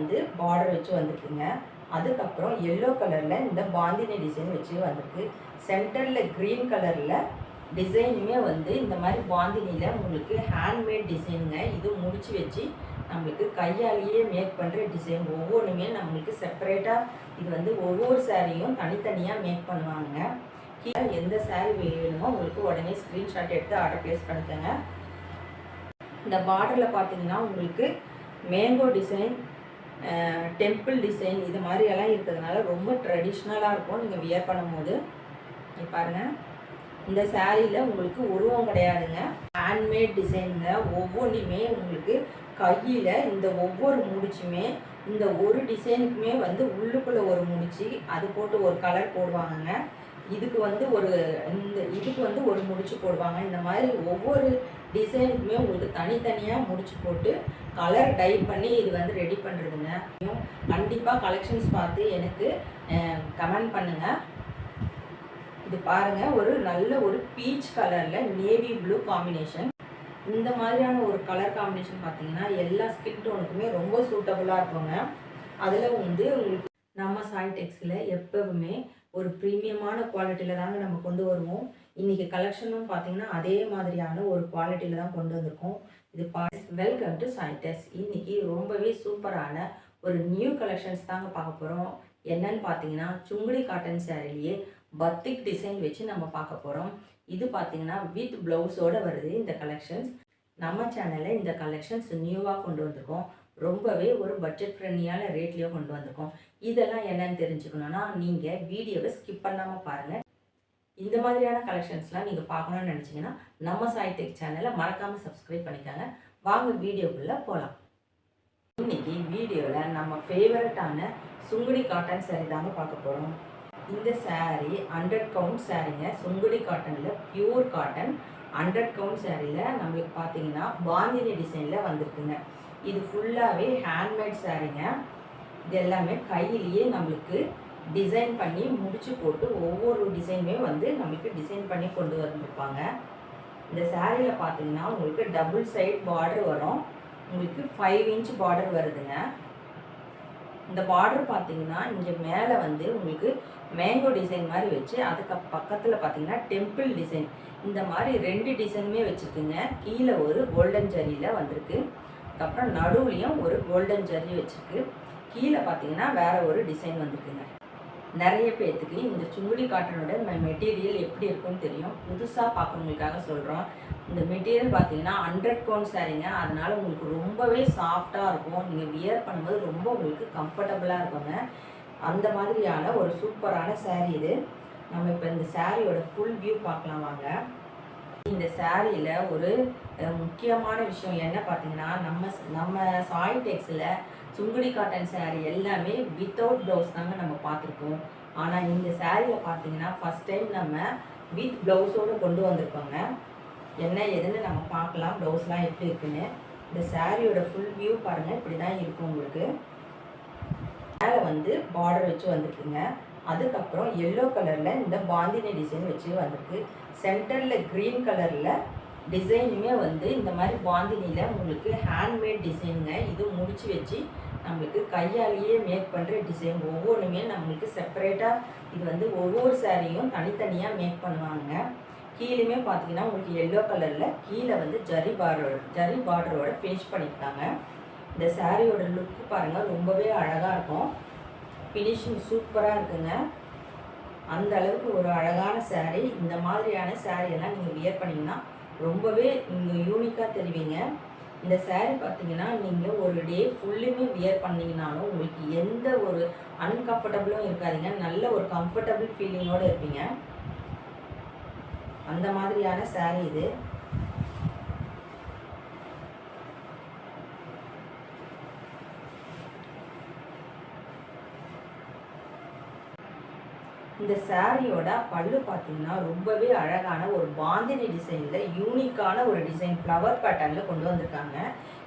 வந்து பார்டர் வச்சு வந்திருக்குங்க. அதுக்கப்புறம் எல்லோ கலரில் இந்த பாந்தினி டிசைன் வச்சு வந்திருக்கு. சென்டரில் க்ரீன் கலரில் டிசைனுமே வந்து இந்த மாதிரி பாந்தினியில் உங்களுக்கு ஹேண்ட்மேட் டிசைனுங்க இது முடிச்சு வச்சு நம்மளுக்கு கையாலேயே மேக் பண்ணுற டிசைன் ஒவ்வொன்றுமே நம்மளுக்கு செப்பரேட்டாக இது வந்து ஒவ்வொரு சாரியும் தனித்தனியாக மேக் பண்ணுவாங்க கீழே எந்த சாரீ வேணுமோ உங்களுக்கு உடனே ஸ்க்ரீன்ஷாட் எடுத்து ஆர்டர் ப்ளேஸ் பண்ணிக்கோங்க. இந்த பார்டரில் பார்த்தீங்கன்னா உங்களுக்கு மேங்கோ டிசைன் டெம்பிள் டிசைன் இது மாதிரி எல்லாம் இருக்கிறதுனால ரொம்ப ட்ரெடிஷ்னலாக இருக்கும். நீங்கள் வியர் பண்ணும்போது. நீ பாருங்க. இந்த சாரியில் உங்களுக்கு உருவம் கிடையாதுங்க. ஹேண்ட்மேட் டிசைனில் ஒவ்வொன்றுமே உங்களுக்கு கையில் இந்த ஒவ்வொரு முடிச்சுமே இந்த ஒரு டிசைனுக்குமே வந்து உள்ளுக்குள்ளே ஒரு முடிச்சு அது போட்டு ஒரு கலர் போடுவாங்கங்க. இதுக்கு வந்து ஒரு இந்த இதுக்கு வந்து ஒரு முடிச்சு போடுவாங்க. இந்த மாதிரி ஒவ்வொரு டிசைனுக்குமே உங்களுக்கு தனித்தனியாக முடிச்சு போட்டு கலர் டை பண்ணி இது வந்து ரெடி பண்ணுறதுங்க கண்டிப்பாக கலெக்ஷன்ஸ் பார்த்து எனக்கு கமெண்ட் பண்ணுங்கள் இது பாருங்க ஒரு நல்ல ஒரு பீச் கலரில் நேவி ப்ளூ காம்பினேஷன் இந்த மாதிரியான ஒரு கலர் காம்பினேஷன் பார்த்தீங்கன்னா எல்லா ஸ்கின் டோனுக்குமே ரொம்ப சூட்டபுளாக இருக்குங்க. அதில் வந்து உங்களுக்கு நம்ம சாய் டெக்ஸில் ஒரு ப்ரீமியமான குவாலிட்டியில் தாங்க நம்ம கொண்டு வருவோம். இன்றைக்கி கலெக்ஷனும் பார்த்தீங்கன்னா அதே மாதிரியான ஒரு குவாலிட்டியில் தான் கொண்டு வந்திருக்கோம். இது பாய்ஸ் வெல்கம் டு சாய்டஸ் இன்றைக்கி ரொம்பவே சூப்பரான ஒரு நியூ கலெக்ஷன்ஸ் தாங்க பார்க்க போகிறோம் என்னன்னு பார்த்தீங்கன்னா சுங்குடி காட்டன் சேரீலேயே பத்திக் டிசைன் வச்சு நம்ம பார்க்க போகிறோம் இது பார்த்தீங்கன்னா வித் ப்ளவுஸோட வருது இந்த கலெக்ஷன்ஸ் நம்ம சேனலில் இந்த கலெக்ஷன்ஸ் நியூவாக கொண்டு வந்திருக்கோம். ரொம்பவே ஒரு பட்ஜெட் ஃப்ரெண்ட்லியான ரேட்லேயோ கொண்டு வந்திருக்கோம். இதெல்லாம் என்னன்னு தெரிஞ்சுக்கணுன்னா நீங்கள் வீடியோவை ஸ்கிப் பண்ணாமல் பாருங்கள் இந்த மாதிரியான கலெக்ஷன்ஸ்லாம் நீங்கள் பார்க்கணும்னு நினச்சிங்கன்னா நம்ம சாய்டெக் சேனலை மறக்காமல் சப்ஸ்கிரைப் பண்ணிக்காங்க. வாங்க வீடியோக்குள்ளே போகலாம் இன்னைக்கு வீடியோவில் நம்ம ஃபேவரட்டான சுங்குடி காட்டன் சாரீ தாங்க பார்க்க போகிறோம் இந்த சாரீ ஹண்ட்ரட் கவுண்ட் சாரீங்க சுங்குடி காட்டனில் பியூர் காட்டன் ஹண்ட்ரட் கவுண்ட் சாரியில் நம்மளுக்கு பார்த்தீங்கன்னா பாந்தினி டிசைனில் வந்திருக்குங்க. இது ஃபுல்லாகவே ஹேண்ட்மேட் சாரீங்க இது எல்லாமே கையிலேயே நம்மளுக்கு டிசைன் பண்ணி முடிச்சு போட்டு ஒவ்வொரு டிசைனுமே வந்து நம்மளுக்கு டிசைன் பண்ணி கொண்டு வந்துருப்பாங்க. இந்த சாரியில் பார்த்தீங்கன்னா உங்களுக்கு டபுள் சைட் பார்டர் வரும். உங்களுக்கு ஃபைவ் இன்ச் பார்டர் வருதுங்க. இந்த பார்டர் பார்த்தீங்கன்னா இங்கே மேலே வந்து உங்களுக்கு மேங்கோ டிசைன் மாதிரி வச்சு அதுக்கு பக்கத்தில் பார்த்தீங்கன்னா டெம்பிள் டிசைன் இந்த மாதிரி ரெண்டு டிசைனுமே வச்சுருக்குங்க. கீழே ஒரு கோல்டன் ஜரியில் வந்திருக்கு. அதுக்கப்புறம் நடுவுலையும் ஒரு கோல்டன் ஜரி வச்சுருக்கு. கீழே பார்த்தீங்கன்னா வேறு ஒரு டிசைன் வந்திருக்குங்க. நிறைய பேர்த்துக்கு இந்த சுங்குடி காட்டனோட மெட்டீரியல் எப்படி இருக்கும்னு தெரியும். புதுசாக பார்க்குறவங்களுக்காக சொல்கிறோம் இந்த மெட்டீரியல் பார்த்தீங்கன்னா ஹண்ட்ரட் கவுண்ட் சாரீங்க அதனால் உங்களுக்கு ரொம்பவே சாஃப்டாக இருக்கும். நீங்கள் வியர் பண்ணும்போது ரொம்ப உங்களுக்கு கம்ஃபர்டபுளாக இருக்குங்க. அந்த மாதிரியான ஒரு சூப்பரான சாரீ இது. நம்ம இப்போ இந்த சாரியோட ஃபுல் வியூ பார்க்கலாம் வாங்க. இந்த சாரியில் ஒரு முக்கியமான விஷயம் என்ன பார்த்தீங்கன்னா நம்ம நம்ம சாய் டெக்ஸில் சுங்குடி காட்டன் சாரி எல்லாமே வித்தவுட் ப்ளவுஸ் தாங்க நம்ம பார்த்துருக்கோம் ஆனால் இந்த சாரியில் பார்த்தீங்கன்னா ஃபஸ்ட் டைம் நம்ம வித் ப்ளவுஸோடு கொண்டு வந்திருக்கோங்க. என்ன ஏதுன்னு நம்ம பார்க்கலாம். ப்ளவுஸ்லாம் எப்படி இருக்குன்னு. இந்த சாரியோட ஃபுல் வியூ பாருங்கள் இப்படி தான் இருக்கும் உங்களுக்கு. மேலே வந்து பார்டர் வச்சு வந்திருக்குங்க. அதுக்கப்புறம் எல்லோ கலரில் இந்த பாந்தினி டிசைன் வச்சு வந்திருக்கு. சென்டரில் க்ரீன் கலரில் டிசைனுமே வந்து இந்த மாதிரி பாந்தினியில் உங்களுக்கு ஹேண்ட்மேட் டிசைனுங்க இது முடிச்சு வச்சு நம்மளுக்கு கையாலேயே மேக் பண்ணுற டிசைன் ஒவ்வொன்றுமே நம்மளுக்கு செப்பரேட்டாக இது வந்து ஒவ்வொரு சாரியும் தனித்தனியாக மேக் பண்ணுவாங்க. கீழேயுமே பார்த்தீங்கன்னா உங்களுக்கு எல்லோ கலரில் கீழே வந்து ஜரி பார்டரோட ஜரி பார்டரோட ஃபினிஷ் பண்ணியிருக்காங்க இந்த சாரியோட லுக்கு பாருங்கள் ரொம்பவே அழகாக இருக்கும். ஃபினிஷிங் சூப்பராக இருக்குங்க. அந்த அளவுக்கு ஒரு அழகான சாரீ இந்த மாதிரியான saree நீங்கள் வியர் பண்ணிங்கன்னா ரொம்பவே நீங்கள் யூனிக்காக தெரிவிங்க. இந்த சாரீ பார்த்தீங்கன்னா நீங்கள் ஒரு டே ஃபுல்லுமே வியர் பண்ணிங்கனாலும் உங்களுக்கு எந்த ஒரு அன்கம்ஃபர்டபுளும் இருக்காதுங்க. நல்ல ஒரு கம்ஃபர்டபுள் ஃபீலிங்கோடு இருப்பீங்க. அந்த மாதிரியான சாரீ இது. இந்த சாரியோட பல்லு பார்த்தீங்கன்னா ரொம்பவே அழகான ஒரு பாந்தினி டிசைனில் யூனிக்கான ஒரு டிசைன் ஃப்ளவர் பேட்டர்னில் கொண்டு வந்திருக்காங்க.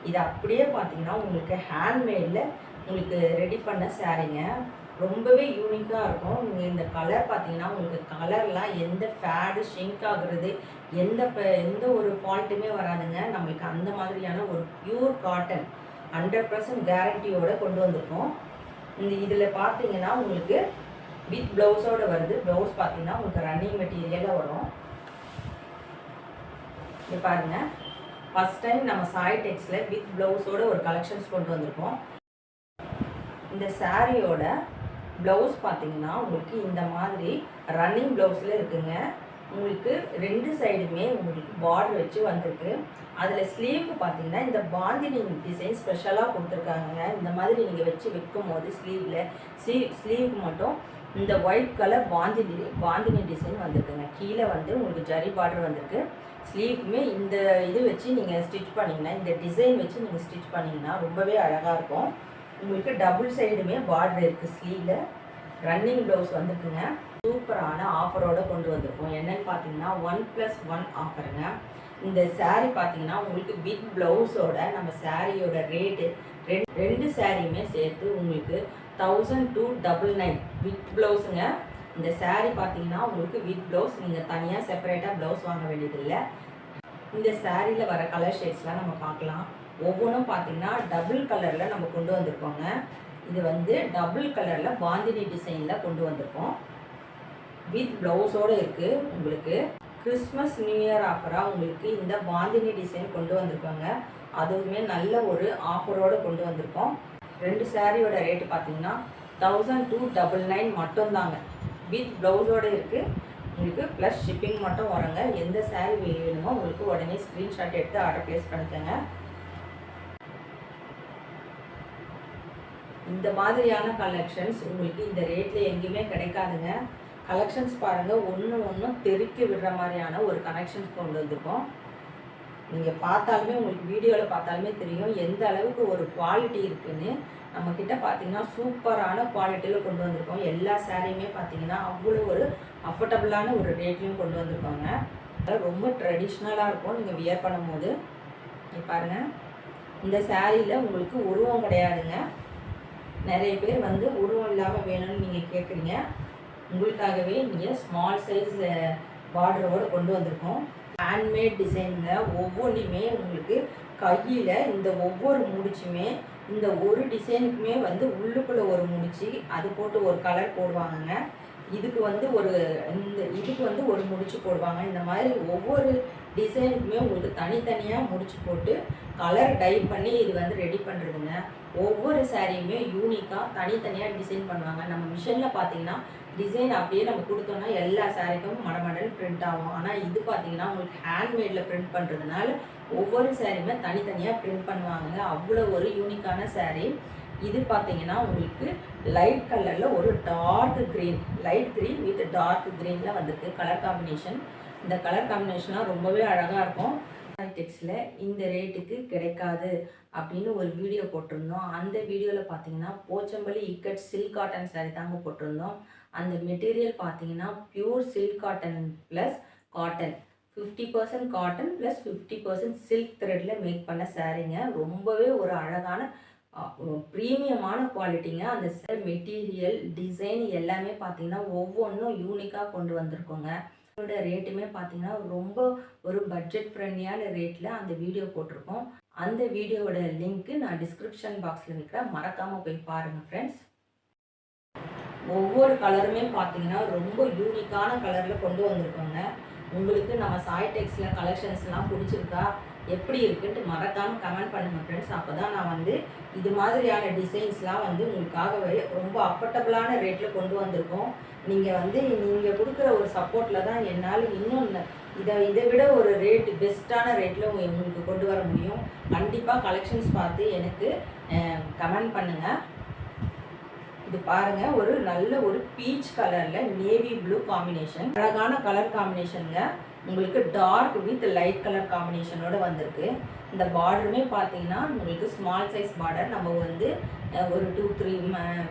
இது அப்படியே பார்த்தீங்கன்னா உங்களுக்கு ஹேண்ட்மேடில் உங்களுக்கு ரெடி பண்ண சாரீங்க ரொம்பவே யூனிக்காக இருக்கும். நீங்கள் இந்த கலர் பார்த்தீங்கன்னா உங்களுக்கு கலர்லாம் எந்த ஃபேடு ஷிங்க் ஆகுறது எந்த ப- எந்த ஒரு ஃபால்ட்டுமே வராதுங்க. நம்மளுக்கு அந்த மாதிரியான ஒரு பியூர் காட்டன் ஹண்ட்ரட் பர்சன்ட் கேரண்டியோடு கொண்டு வந்திருக்கோம். இந்த இதில் பார்த்தீங்கன்னா உங்களுக்கு வித் ப்ளவுஸோட வருது. ப்ளவுஸ் பார்த்தீங்கன்னா உங்களுக்கு ரன்னிங் மெட்டீரியலாக வரும். இது பாருங்க. ஃபஸ்ட் டைம் நம்ம சாய் டெக்ஸில் வித் ப்ளவுஸோட ஒரு கலெக்ஷன்ஸ் கொண்டு வந்திருக்கோம். இந்த சாரியோட ப்ளவுஸ் பார்த்தீங்கன்னா உங்களுக்கு இந்த மாதிரி ரன்னிங் ப்ளவுஸில் இருக்குங்க. உங்களுக்கு ரெண்டு சைடுமே உங்களுக்கு பார்டர் வச்சு வந்திருக்கு. அதில் ஸ்லீவுக்கு பார்த்தீங்கன்னா இந்த பாந்தினி டிசைன் ஸ்பெஷலாக கொடுத்துருக்காங்க இந்த மாதிரி நீங்கள் வச்சு வைக்கும் போது ஸ்லீவில் ஸ்லீவ் ஸ்லீவுக்கு மட்டும் இந்த white colour Bandhani Bandhani design வந்திருக்குங்க. கீழே வந்து உங்களுக்கு ஜரி பார்டர் வந்திருக்கு. ஸ்லீவுக்குமே இந்த இது வச்சு நீங்கள் ஸ்டிச் பண்ணிங்கன்னா இந்த டிசைன் வச்சு நீங்கள் ஸ்டிச் பண்ணிங்கன்னா ரொம்பவே அழகாக இருக்கும். உங்களுக்கு டபுள் சைடுமே பார்டர் இருக்குது ஸ்லீவில் ரன்னிங் ப்ளவுஸ் வந்துருக்குங்க. சூப்பரான ஆஃபரோடு கொண்டு வந்திருக்கோம். என்னன்னு பார்த்தீங்கன்னா ஒன் ப்ளஸ் ஒன் ஆஃபருங்க இந்த சாரீ பார்த்தீங்கன்னா உங்களுக்கு வித் ப்ளவுஸோட நம்ம சாரியோட ரேட்டு ரெண்டு ரெண்டு சாரியுமே சேர்த்து உங்களுக்கு thousand two double nine with ப்ளவுஸுங்க இந்த சேரீ பார்த்தீங்கன்னா உங்களுக்கு வித் ப்ளவுஸ் நீங்கள் தனியாக செப்பரேட்டாக ப்ளவுஸ் வாங்க வேண்டியதில்லை. இந்த சேரீயில் வர கலர் ஷேட்ஸ்லாம் நம்ம பார்க்கலாம். ஒவ்வொன்றும் பார்த்தீங்கன்னா டபுள் கலரில் நம்ம கொண்டு வந்திருக்கோங்க. இது வந்து டபுள் கலரில் பாந்தினி டிசைனில் கொண்டு வந்திருக்கோம். வித் ப்ளவுஸோடு இருக்குது உங்களுக்கு. கிறிஸ்மஸ் நியூ இயர் ஆஃபராக உங்களுக்கு இந்த பாந்தினி டிசைன் கொண்டு வந்திருக்கோங்க. அதுவுமே நல்ல ஒரு ஆஃபரோடு கொண்டு வந்திருக்கோம். ரெண்டு சாரியோட ரேட்டு பார்த்தீங்கன்னா தௌசண்ட் டூ டபுள் நைன் மட்டும்தாங்க. வித் ப்ளவுஸோடு இருக்குது உங்களுக்கு ப்ளஸ் ஷிப்பிங் மட்டும் வருங்க. எந்த சாரீ வேணுமோ உங்களுக்கு உடனே ஸ்க்ரீன்ஷாட் எடுத்து ஆர்டர் ப்ளேஸ் பண்ணிக்கோங்க. இந்த மாதிரியான கலெக்ஷன்ஸ் உங்களுக்கு இந்த ரேட்டில் எங்கேயுமே கிடைக்காதுங்க. கலெக்ஷன்ஸ் பாருங்கள் ஒன்று ஒன்றும் தெருக்கி விடுற மாதிரியான ஒரு கனெக்ஷன்ஸ் கொண்டு வந்திருக்கோம். நீங்கள் பார்த்தாலுமே உங்களுக்கு வீடியோவில் பார்த்தாலுமே தெரியும் எந்த அளவுக்கு ஒரு குவாலிட்டி இருக்குதுன்னு நம்மக்கிட்ட பார்த்தீங்கன்னா சூப்பரான குவாலிட்டியில் கொண்டு வந்திருக்கோம். எல்லா சாரியுமே பார்த்தீங்கன்னா அவ்வளோ ஒரு அஃபோர்டபுளான ஒரு ரேட்லையும் கொண்டு வந்திருக்கோங்க. அதாவது ரொம்ப ட்ரெடிஷ்னலாக இருக்கும். நீங்கள் வியர் பண்ணும்போது. இங்க பாருங்க. இந்த சாரியில் உங்களுக்கு உருவம் கிடையாதுங்க. நிறைய பேர் வந்து உருவம் இல்லாமல் வேணும்னு நீங்கள் கேட்குறீங்க உங்களுக்காகவே நீங்கள் ஸ்மால் சைஸ் பார்டரோடு கொண்டு வந்திருக்கோம். ஹேண்ட்மேட் டிசைனில் ஒவ்வொன்றுமே உங்களுக்கு கையில் இந்த ஒவ்வொரு முடிச்சுமே இந்த ஒரு டிசைனுக்குமே வந்து உள்ளுக்குள்ளே ஒரு முடிச்சு அது போட்டு ஒரு கலர் போடுவாங்கங்க. இதுக்கு வந்து ஒரு இந்த இதுக்கு வந்து ஒரு முடிச்சு போடுவாங்க. இந்த மாதிரி ஒவ்வொரு டிசைனுக்குமே உங்களுக்கு தனித்தனியாக முடிச்சு போட்டு கலர் டை பண்ணி இது வந்து ரெடி பண்ணுறதுங்க ஒவ்வொரு சாரியுமே யூனிக்காக தனித்தனியாக டிசைன் பண்ணுவாங்க. நம்ம மிஷினில் பார்த்தீங்கன்னா டிசைன் அப்படியே நம்ம கொடுத்தோம்னா எல்லா சாரிக்கும் மடமடல் பிரிண்ட் ஆகும். ஆனால் இது பார்த்தீங்கன்னா உங்களுக்கு ஹேண்ட்மேடில் பிரிண்ட் பண்ணுறதுனால ஒவ்வொரு சாரியுமே தனித்தனியாக பிரிண்ட் பண்ணுவாங்க. அவ்வளோ ஒரு யூனிக்கான சாரீ இது பார்த்தீங்கன்னா உங்களுக்கு லைட் கலரில் ஒரு dark green light green with dark க்ரீனில் வந்திருக்கு. கலர் காம்பினேஷன் இந்த கலர் காம்பினேஷன்லாம் ரொம்பவே அழகாக இருக்கும். டெக்ஸில் இந்த ரேட்டுக்கு கிடைக்காது அப்படின்னு ஒரு வீடியோ போட்டிருந்தோம். அந்த வீடியோவில் பார்த்தீங்கன்னா Pochampally ikat silk cotton saree தாங்க போட்டிருந்தோம். அந்த மெட்டீரியல் பார்த்தீங்கன்னா pure silk cotton plus cotton fifty percent cotton plus fifty percent silk த்ரெட்டில் make பண்ண சாரீங்க ரொம்பவே ஒரு அழகான ப்ரீமியமான குவாலிட்டிங்க அந்த மெட்டீரியல் டிசைன் எல்லாமே பார்த்தீங்கன்னா ஒவ்வொன்றும் யூனிக்காக கொண்டு வந்திருக்கோங்க. இதோட ரேட்டுமே பார்த்தீங்கன்னா ரொம்ப ஒரு பட்ஜெட் ஃப்ரெண்ட்லியான ரேட்டில் அந்த வீடியோ போட்டிருக்கோம். அந்த வீடியோவோட லிங்க்கு நான் டிஸ்கிரிப்ஷன் பாக்ஸில் வைக்கிறேன். மறக்காமல் போய் பாருங்கள் ஃப்ரெண்ட்ஸ் ஒவ்வொரு கலருமே பார்த்தீங்கன்னா ரொம்ப யூனிக்கான கலரில் கொண்டு வந்திருக்கோங்க. உங்களுக்கு நம்ம சாய் டெக்ஸில் கலெக்ஷன்ஸ்லாம் பிடிச்சிருக்கா? எப்படி இருக்குன்ட்டு மறக்காமல் கமெண்ட் பண்ணுங்கள் ஃப்ரெண்ட்ஸ் அப்போ தான் நான் வந்து இது மாதிரியான டிசைன்ஸ்லாம் வந்து உங்களுக்காகவே ரொம்ப அஃபர்டபுளான ரேட்டில் கொண்டு வந்திருக்கோம். நீங்கள் வந்து நீங்கள் கொடுக்குற ஒரு சப்போர்ட்டில் தான் என்னால் இன்னும் இதை இதை விட ஒரு ரேட் பெஸ்ட்டான ரேட்டில் உங்களுக்கு கொண்டு வர முடியும். கண்டிப்பாக கலெக்ஷன்ஸ் பார்த்து எனக்கு கமெண்ட் பண்ணுங்கள் இது பாருங்க ஒரு நல்ல ஒரு பீச் கலர்ல நேவி ப்ளூ காம்பினேஷன் அழகான கலர் காம்பினேஷனுங்க உங்களுக்கு டார்க் வித் லைட் கலர் காம்பினேஷனோட வந்திருக்கு. இந்த பார்டருமே பார்த்தீங்கன்னா உங்களுக்கு ஸ்மால் சைஸ் பார்டர் நம்ம வந்து ஒரு டூ த்ரீ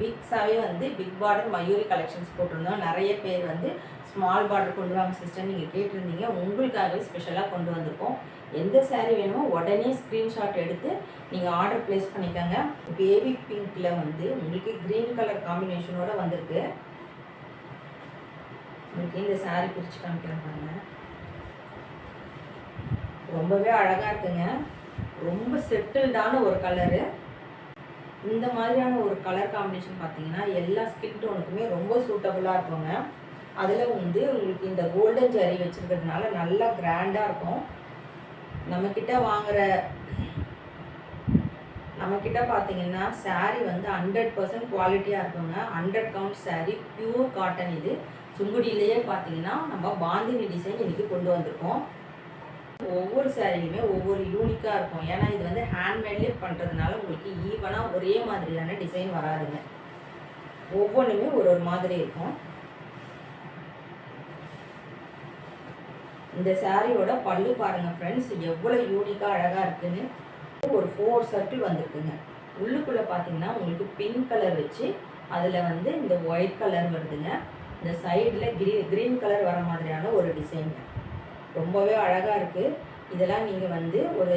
வீக்ஸாகவே வந்து பிக் பார்டர் மயூரி கலெக்ஷன்ஸ் போட்டிருந்தோம். நிறைய பேர் வந்து ஸ்மால் பார்டர் கொண்டு வாங்க சிஸ்டர் நீங்கள் கேட்டிருந்தீங்க. உங்களுக்காகவே ஸ்பெஷலாக கொண்டு வந்திருக்கோம். எந்த சேரீ வேணுமோ உடனே ஸ்க்ரீன்ஷாட் எடுத்து நீங்கள் ஆர்டர் ப்ளேஸ் பண்ணிக்கோங்க. பேபி பிங்க்கில் வந்து உங்களுக்கு க்ரீன் கலர் காம்பினேஷனோட வந்திருக்கு. உங்களுக்கு இந்த சாரீ பிரித்து காமிக்கிறேன் பாருங்க. ரொம்பவே அழகாக இருக்குங்க. ரொம்ப செட்டில்டான ஒரு கலரு இந்த மாதிரியான ஒரு கலர் காம்பினேஷன் பார்த்தீங்கன்னா எல்லா ஸ்கின் டோனுக்குமே ரொம்ப சூட்டபுளாக இருக்குங்க. அதில் வந்து உங்களுக்கு இந்த கோல்டன் ஜரி வச்சுருக்கிறதுனால நல்லா கிராண்டாக இருக்கும். நம்மக்கிட்ட வாங்குகிற நம்மக்கிட்ட பார்த்தீங்கன்னா saree வந்து ஹண்ட்ரட் பர்சன்ட் குவாலிட்டியாக இருக்குங்க. Hundred count saree pure cotton இது. சுங்குடியிலேயே பார்த்தீங்கன்னா நம்ம பாந்தினி டிசைன் இன்றைக்கி கொண்டு வந்திருக்கோம். ஒவ்வொரு சாரிலையுமே ஒவ்வொரு யூனிக்காக இருக்கும். ஏன்னா இது வந்து ஹேண்ட்மேட்லேயே பண்ணுறதுனால உங்களுக்கு ஈவனாக ஒரே மாதிரியான டிசைன் வராதுங்க. ஒவ்வொன்றுமே ஒரு ஒரு மாதிரி இருக்கும். இந்த சாரியோட பல்லு பாருங்கள் ஃப்ரெண்ட்ஸ் எவ்வளோ யூனிக்காக அழகாக இருக்குன்னு. ஒரு ஃபோர் சர்க்கிள் வந்திருக்குங்க. உள்ளுக்குள்ளே பார்த்தீங்கன்னா உங்களுக்கு பிங்க் கலர் வச்சு அதில் வந்து இந்த ஒயிட் கலர் வருதுங்க. இந்த சைடில் கிரீ க்ரீன் கலர் வர மாதிரியான ஒரு டிசைன் ரொம்பவே அழகாக இருக்குது இதெல்லாம் நீங்கள் வந்து ஒரு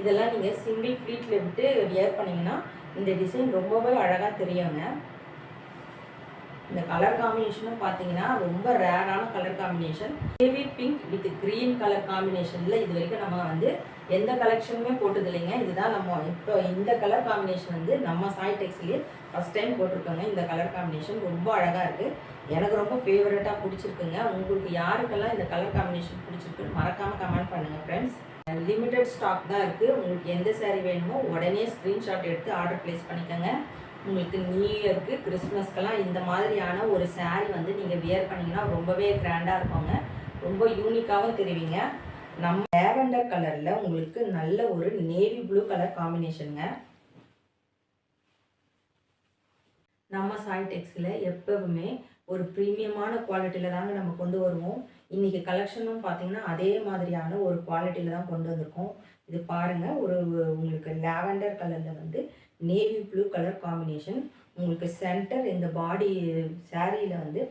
இதெல்லாம் நீங்கள் சிங்கிள் ஃப்ளீட்டில் விட்டு வியர் பண்ணிங்கன்னா இந்த டிசைன் ரொம்பவே அழகாக தெரியுங்க. இந்த கலர் காம்பினேஷனும் பார்த்தீங்கன்னா ரொம்ப ரேரான colour combination baby pink with green colour காம்பினேஷனில் இது வரைக்கும் நம்ம வந்து எந்த கலெக்ஷனுமே போட்டது இல்லைங்க. இதுதான் நம்ம இப்போ இந்த கலர் காம்பினேஷன் வந்து நம்ம சாய் டெக்ஸ்லேயே ஃபஸ்ட் டைம் போட்டிருக்கோங்க. இந்த கலர் காம்பினேஷன் ரொம்ப அழகாக இருக்குது எனக்கு ரொம்ப ஃபேவரட்டாக பிடிச்சிருக்குங்க. உங்களுக்கு யாருக்கெல்லாம் இந்த கலர் காம்பினேஷன் பிடிச்சிருக்குன்னு மறக்காமல் கமெண்ட் பண்ணுங்கள் ஃப்ரெண்ட்ஸ் லிமிட்டட் ஸ்டாக் தான் இருக்குது உங்களுக்கு எந்த சேரீ வேணுமோ உடனே ஸ்க்ரீன்ஷாட் எடுத்து ஆர்டர் ப்ளேஸ் பண்ணிக்கோங்க. உங்களுக்கு நியூ இயர்க்கு கிறிஸ்மஸ்க்கெல்லாம் இந்த மாதிரியான ஒரு சாரீ வந்து நீங்கள் வியர் பண்ணிங்கன்னா ரொம்பவே கிராண்டாக இருப்பாங்க ரொம்ப யூனிக்காகவும் தெரிவிங்க. நம்ம லேவெண்டர் கலரில் உங்களுக்கு நல்ல ஒரு நேவி ப்ளூ கலர் காம்பினேஷனுங்க நம்ம சாய் டெக்ஸில் எப்பவுமே ஒரு ப்ரீமியமான குவாலிட்டியில் தாங்க நம்ம கொண்டு வருவோம். இன்றைக்கி கலெக்ஷனும் பார்த்தீங்கன்னா அதே மாதிரியான ஒரு குவாலிட்டியில் தான் கொண்டு வந்திருக்கோம். இது பாருங்கள் ஒரு உங்களுக்கு லாவெண்டர் கலரில் வந்து நேவி ப்ளூ கலர் காம்பினேஷன் உங்களுக்கு சென்டர் இந்த பாடி சாரியில் வந்து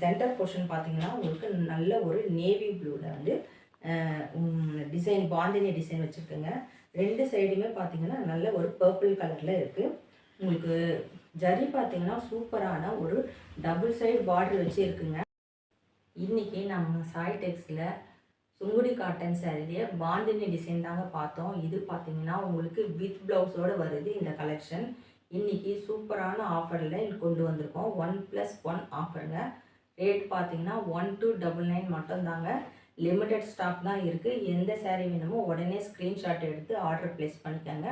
சென்டர் போர்ஷன் பார்த்தீங்கன்னா உங்களுக்கு நல்ல ஒரு நேவி ப்ளூவில் வந்து டிசைன் பாந்தினி டிசைன் வச்சுருக்குங்க. ரெண்டு சைடுமே பார்த்தீங்கன்னா நல்ல ஒரு பர்பிள் கலரில் இருக்குது உங்களுக்கு ஜரி பார்த்தீங்கன்னா சூப்பரான ஒரு டபுள் சைடு பார்டர் வச்சு இருக்குங்க. இன்றைக்கி நம்ம சாய் டெக்ஸில் சுங்குடி காட்டன் சேரீயை பாந்தினி டிசைன் தாங்க பார்த்தோம். இது பார்த்தீங்கன்னா உங்களுக்கு வித் ப்ளவுஸோடு வருது இந்த கலெக்ஷன் இன்றைக்கி சூப்பரான ஆஃபரில் கொண்டு வந்திருக்கோம். ஒன் ப்ளஸ் ஒன் ஆஃபருங்க ரேட் பார்த்தீங்கன்னா ஒன் டூ டபுள் நைன் மட்டும்தாங்க. லிமிட்டட் ஸ்டாக் தான் இருக்குது எந்த சேரீ வேணுமோ உடனே ஸ்க்ரீன்ஷாட் எடுத்து ஆர்டர் ப்ளேஸ் பண்ணிக்கோங்க.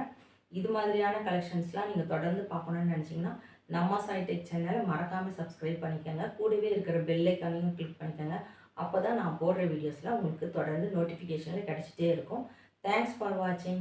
இது மாதிரியான கலெக்ஷன்ஸ்லாம் நீங்கள் தொடர்ந்து பார்க்கணுன்னு நினச்சிங்கன்னா நம்ம சாய்டெக் சேனலை மறக்காமல் சப்ஸ்கிரைப் பண்ணிக்கோங்க. கூடவே இருக்கிற பெல்லைக்கானையும் கிளிக் பண்ணிக்கோங்க. அப்போ தான் நான் போடுற வீடியோஸ்லாம் உங்களுக்கு தொடர்ந்து நோட்டிஃபிகேஷனில் கிடச்சிட்டே இருக்கும். தேங்க்ஸ் ஃபார் வாட்சிங்